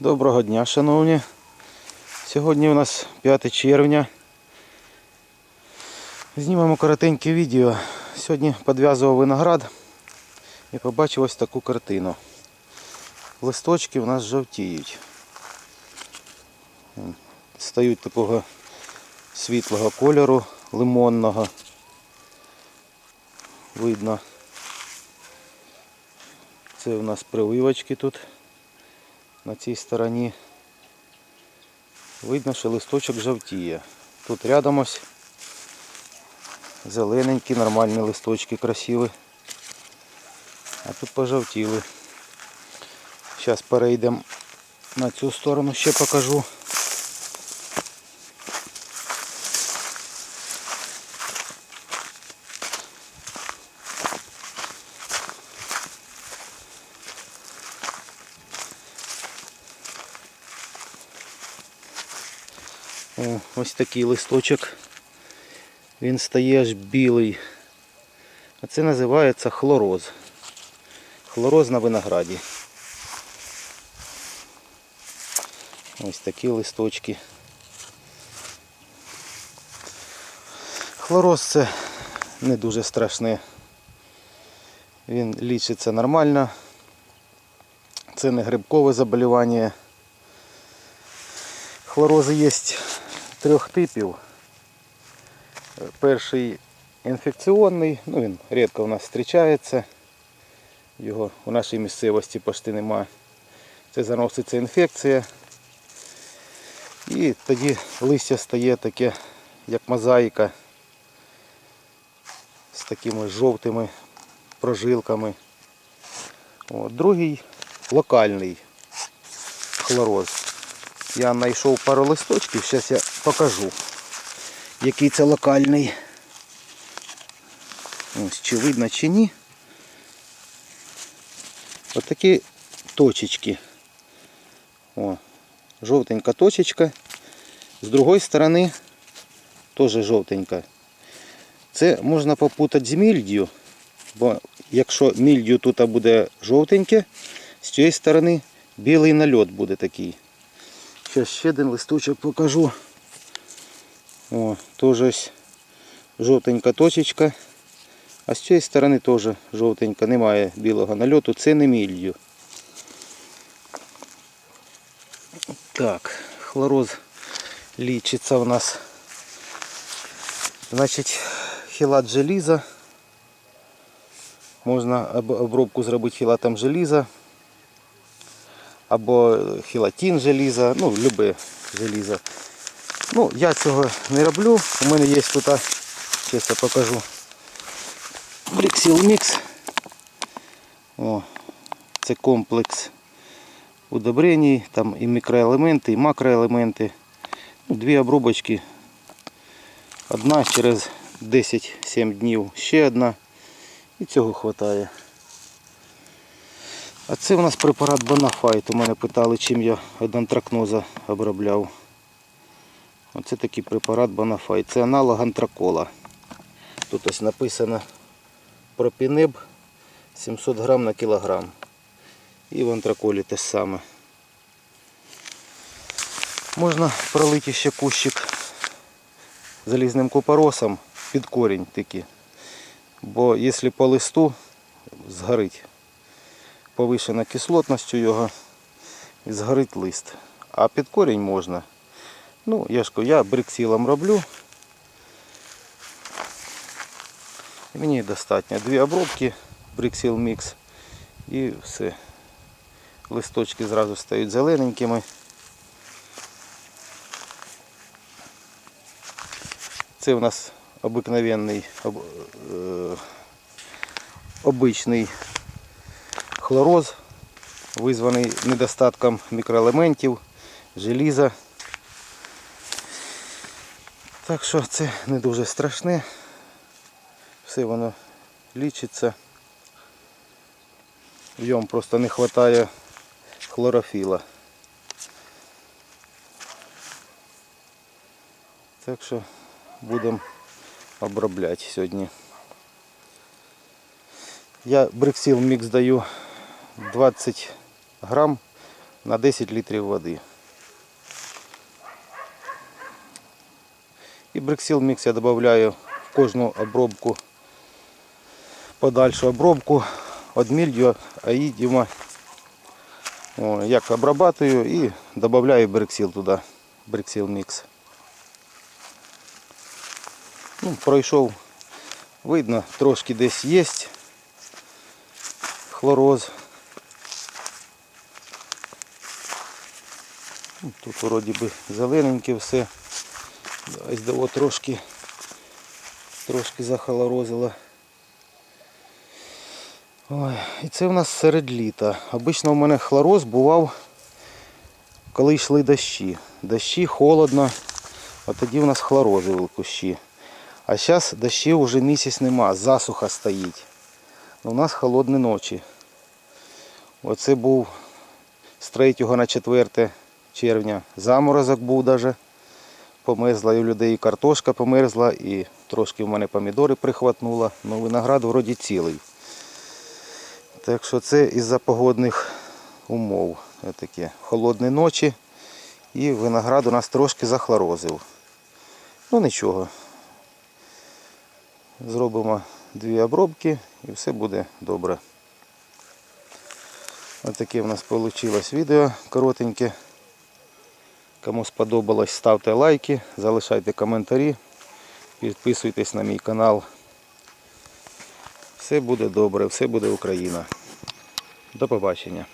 Доброго дня, шановні. Сьогодні у нас 5 червня. Знімемо коротеньке відео. Сьогодні підв'язував виноград і побачив ось таку картину. Листочки у нас жовтіють. Стають такого світлого кольору, лимонного. Видно. Це у нас прививочки тут на цій стороні. Видно, що листочок жовтіє. Тут рядом ось зелененькі, нормальні листочки красиві. А тут пожовтіли. Зараз перейдемо на цю сторону, ще покажу. О, ось такий листочок. Він стає аж білий. А це називається хлороз. Хлороз на винограді. Ось такі листочки. Хлороз це не дуже страшне. Він лічиться нормально. Це не грибкове заболівання. Хлорози є трьох типів. Перший інфекційний, ну він рідко у нас зустрічається. Його у нашій місцевості почти немає. Це заноситься інфекція. І тоді листя стає таке, як мозаїка, з такими жовтими прожилками. От. Другий локальний хлороз. Я знайшов пару листочків, зараз я покажу, який це локальний. Ось, чи видно, чи ні. Ось такі точечки. О, жовтенька точечка. З другої сторони теж жовтенька. Це можна попутати з мільдію, бо якщо мільдію тут буде жовтеньке, з цієї сторони білий нальот буде такий. Зараз ще один листочок покажу. О, теж жовтенька точечка. А з цієї сторони теж жовтенька, немає білого нальоту, це не мільдю. Так, хлороз лічиться у нас. Значить, хілат желіза. Можна обробку зробити хілатом желіза або хілатин желіза, ну, любе желізо. Ну, я цього не роблю. У мене є тут, я покажу. Бриксіл Мікс. О, це комплекс удобрень, там і мікроелементи, і макроелементи. Ну, Дві обробочки. Одна через 10-7 днів, ще одна. І цього вистачає. А це у нас препарат Бонафайт. У мене питали, чим я антракноза обробляв. Оце такий препарат Бонафайт. Це аналог антракола. Тут ось написано пропінеб 700 грам на кілограм. І в антраколі те саме. Можна пролити ще кущик залізним купоросом під корінь таки. Бо якщо по листу згорить повишена кислотністю його і згорить лист. А під корінь можна. Ну, я ж я бриксілом роблю. Мені достатньо дві обробки, бриксіл мікс і все. Листочки зразу стають зелененькими. Це у нас обикновенний об, е, обичний хлороз, визваний недостатком мікроелементів, желіза. Так що це не дуже страшне. Все воно лічиться. В просто не вистачає хлорофіла. Так що будемо обробляти сьогодні. Я бриксіл мікс даю 20 грам на 10 літрів води. І бриксіл мікс я додаю в кожну обробку, подальшу обробку від мільдю, аїдіма. Як обрабатую і додаю бриксіл туди, бриксіл мікс. Ну, пройшов, видно, трошки десь є хлороз. Тут вроді би зелененьке все. Ось до трошки, трошки захолорозило. Ой, і це в нас серед літа. Обично в мене хлороз бував, коли йшли дощі. Дощі холодно, от тоді в нас хлорозили кущі. А зараз дощів вже місяць нема, засуха стоїть. У нас холодні ночі. Оце був з 3 на 4 червня. Заморозок був даже. Померзла і у людей і картошка померзла, і трошки в мене помідори прихватнуло. Ну, виноград вроді цілий. Так що це із-за погодних умов. Такі холодні ночі. І виноград у нас трошки захлорозив. Ну нічого. Зробимо дві обробки і все буде добре. Ось таке в нас вийшло відео коротеньке. Кому сподобалось, ставте лайки, залишайте коментарі, підписуйтесь на мій канал. Все буде добре, все буде Україна. До побачення.